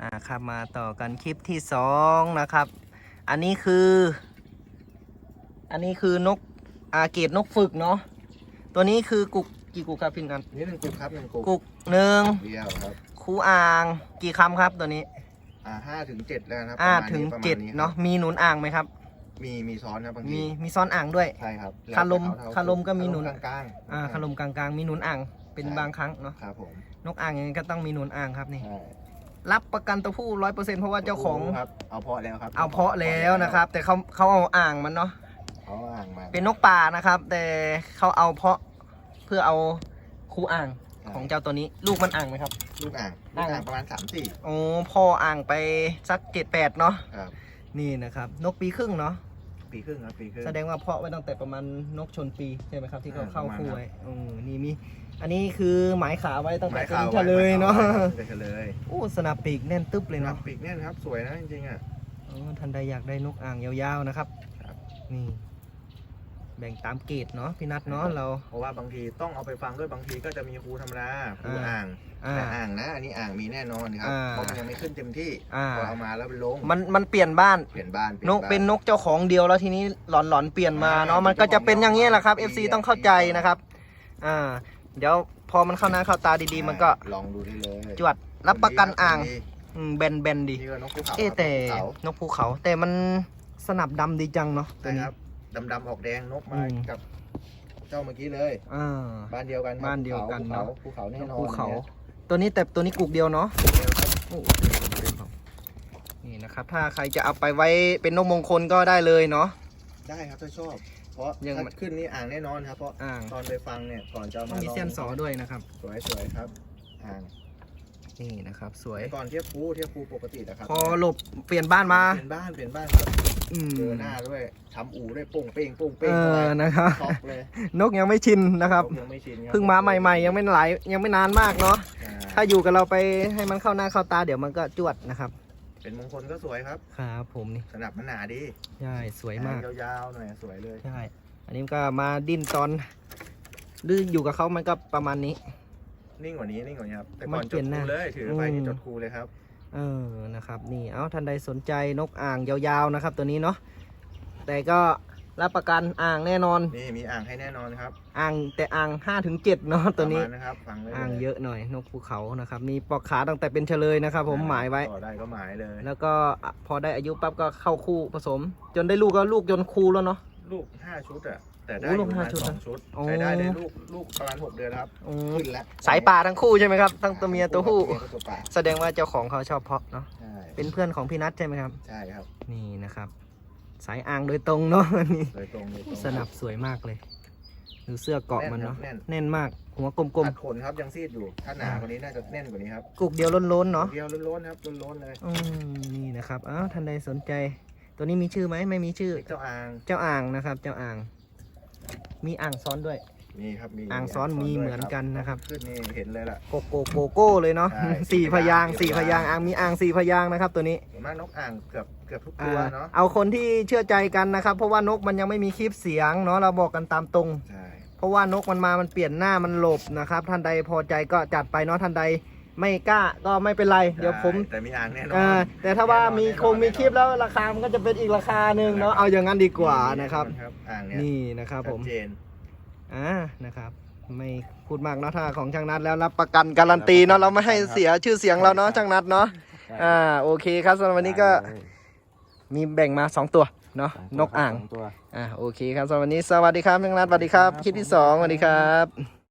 อ่าครับมาต่อกันคลิปที่สองนะครับ อันนี้คือ อันนี้คือนกอาเกตนกฝึกเนาะตัวนี้คือกุกกี่กุกครับพี่นันนี่หนึ่งกุกครับหนึ่งกุกกุกหนึ่งเดียวครับคูอ่างกี่คำครับตัวนี้อ่าห้าถึงเจ็ดแล้วนะครับอ่าประมณถึงนี้ประมณเจ็ดนี้เนาะมีหนุนอ่างไหมครับ มีมีซ้อนครับบางทีมีมีซ้อนอ่างด้วย ใช่ครับคาลมแล้วแต่เขคาลมก็มีหนุน คาลกลางๆอ่าขลมกลางๆ มีหนุนอ่างเป็นบางครั้งเนาะครับผมนกอ่างอย่างนี้ก็ต้องมีหนุนอ่างครับนี่ ใช่ รับประกันตัวผู้ร้อยเปอร์เซ็นต์เพราะว่าเจ้าของ ครับ เอาเพาะแล้วครับเอาเพาะแล้วนะครับ แต่เขาเขาเอาอ่างมันเนาะเขาอ่างมาเป็นนกป่านะครับ แต่เขาเอาเพาะเพื่อเอาคูอ่างของเจ้าตัวนี้ ลูกมันอ่างไหมครับ ลูกอ่างลูกอ่างประมาณสามสี่โอ้พ่ออ่างไปสักเจ็ดแปดเนาะครับนี่นะครับ นกปีครึ่งเนาะ ปีครึ่งครับปีครึ่ง แสดงว่าเพาะไว้ตั้งแต่ประมาณนกชนปีใช่ไหมครับที่เขาอ่าเข้าประมาณคู่นั้นไว้อืมนี่มี อันนี้คือหมายขาไว้ตั้งหแต่มายเป็นข่าวเฉลยเนาะเป็นเฉลยโอ้สนับปีกแน่นตึ๊บเลยครัเนาะบปีกเนี่ยนะครับสวยนะจริงๆอะ อ๋อท่านใดอยากได้นกอ่างยาวๆนะครับ ครับ นี่ แบ่งตามเกรดเนาะพี่นัทเนาะเรา เพราะว่าบางทีต้องเอาไปฟังด้วยบางทีก็จะมีครูธรรมดาครูอ่าอ่างอ่าแต่อ่างนะอันนี้อ่างมีแน่นอนครับอ่าเพราะมันยังไม่ขึ้นเต็มที่อ่าพอเอามาแล้วไปลงมันมันเปลี่ยนบ้านเปลี่ยนบ้านนกเป็นนกเจ้าของเดียวแล้วทีนี้หลอนหลอนๆเปลี่ยนมาเนาะมันก็จะเป็นอย่างนี้ยแหละครับ FC ต้องเข้าใจนะครับอ่าเดี๋ยวพอมันเข้าหน้าเข้าตาดีๆ มันก็ลองดูได้เลยจวดรับประกันอ่างนี่อืมแบนแบนๆดีก็นกภูเขาเอ๊ะแต่ครับนกภูเขาแต่มันสนับดำดีจังเนาะตัใช่วนี้ครับ ดำๆออกแดงนกมาอืม กับ เจ้าเมื่อกี้เลย อ่า บ้านเดียวกันครับบ้านเดียวกันภูเนอะเขาภูเขาแน่นกนอนภูเขานี่ยตัวนี้แต่ตัวนี้กุกเดียวเนาะเดียวครับโอ้นี่นะครับ ถ้าใครจะเอาไปไว้เป็นนกมงคลก็ได้เลยเนาะ ได้ครับถ้าชอบ เพราะยัง ถ้าขึ้นนี่อ่างแน่นอนครับเพราะอ่างตอนไปฟังเนี่ยก่อนจะเอาต้อมางมีลองเส้นสอด้วยนะครับ สวยๆครับ อ่าง นี่นะครับสวยก่อนเทียบคูเทียบคูปกตินะครับพอหลบเปลี่ยนบ้านมาเปลี่ยนบ้านเปลี่ยนบ้านครับอืมเจอหน้าด้วยทำอู่ด้วยโป่งเป้งโป่งเอเป้งเข้าไปอนะครับช็อกเลยนกยังไม่ชินนะครับยังไม่ชินครับเพิ่งมาใหม่ ๆ ยังไม่หลายยังไม่นานมากเนาะอ่าถ้าอยู่กับเราไปให้มันเข้าหน้าเข้าตาเดี๋ยวมันก็จวดนะครับเป็นมงคลก็สวยครับครับผมนี่สนับมันหนาดีใช่สวยมาก ยาวๆหน่อยสวยเลย ใช่ อันนี้ก็มาดิ้นตอนหรืออยู่กับเขามันก็ประมาณนี้ นิ่งกว่านี้นิ่งกว่านี้ครับแต่มัก่อนนจเปลี่ดยนหคูน้าเลยถือไปอืมนี่จดคูเลยครับ เออนะครับนี่เอาท่านใดสนใจนกอ่างยาวๆนะครับตัวนี้เนาะแต่ก็รับประกันอ่างแน่นอน นี่มีอ่างให้แน่นอนครับอ่างแต่อ่าง5ถึง7เนาะตัวนี้ ประมาณนะครับฟังเลยอ่างเยอะหน่อยนกภูเขานะครับมีปลอกขาตั้งแต่เป็นเฉลยนะครับ ผมหมายไว้ ต่อได้ก็หมายเลย แล้วก็อะพอได้อายุปั๊บก็เข้าคู่ผสม จนได้ลูกก็ลูกจนคูแล้วเนาะลูกห้าชุดอะ แต่ได้โอ้ลูกอยู่ห้าประมณชุดสนะองชุดโอ้ ใช้ได้เลยลูกลูกประมาณหกเดือนแล้วครับอืมขึ้นแล้วสายป่าทั้งคู่ใช่ไหมครับทั้งตัวเมียตัวผู้ ตัวป่าแสดงว่าเจ้าของเขาชอบเพาะเนาะใช่เป็นเพื่อนของพี่นัทใช่ไหมครับ ใช่ครับนี่นะครับ สายอ่างโดยตรงเนาะนี่โดยตรงโดยตรง สนับสวยมากเลยดูเสื้อเกาะมันเนาะแน่นครับแน่นมาก หัวกลมตัดขนครับยังซีดอยู่ถ้าหนากว่านี้น่าจะแน่นกว่านี้ครับๆกุกเดียวล้นๆเนาะเดียวล้นๆครับล้นๆเลยอืมนี่นะครับอ้าวท่านใดสนใจ ตัวนี้มีชื่อไหมไม่มีชื่อ เจ้าอ่างเจ้าอ่างนะครับ เจ้าอ่าง มีอ่างซ้อนด้วยนี่ครับมีอ่างซ้อนมีด้วยเหมือนกันนะครับ ขึ้นนี่เห็นเลยล่ะ โกโกโกโก้เลยเนาะใช่สี่พยางค์สี่สี่พพยายางงค์ ค์อ่างมีอ่างสี่พยางค์นะครับตัวนี้ส่วนมากนกอ่างเกือบเกือบทุกอ่าตัวเนาะเอาคนที่เชื่อใจกันนะครับ เพราะว่านกมันยังไม่มีคลิปเสียงเนาะเราบอกกันตามตรง ใช่เพราะว่านกมันมามันเปลี่ยนหน้ามันหลบนะครับ ท่านใดพอใจก็จัดไปเนาะท่านใด ไม่กล้าก็ไม่เป็นไร เดี๋ยวผมแต่มีอ่างแน่นอเอนอแต่ถ้าว่ามีคงมีคลิปแล้วราคามันก็จะเป็นอีกราคาหนึ่งเนาะเอาอย่างนั้นดีกว่านะครับ อ่างเนี่ยนี่นะครับผมชัดเจนอ่านะครับ ไม่พูดมากเนาะถ้าของช่างนัดแล้วรับประกันการันตีเนาะเราไม่ให้เสียชื่อเสียงเราเนาะช่างนัดเนาะอ่าโอเคครับสำหรับวันนี้ก็มีแบ่งมา 2 ตัวเนาะนกอ่างตัว อ่าโอเคครับสำหรับวันนี้สวัสดีครับช่างนัดสวัสดีครับคลิปที่สองสวัสดีครับ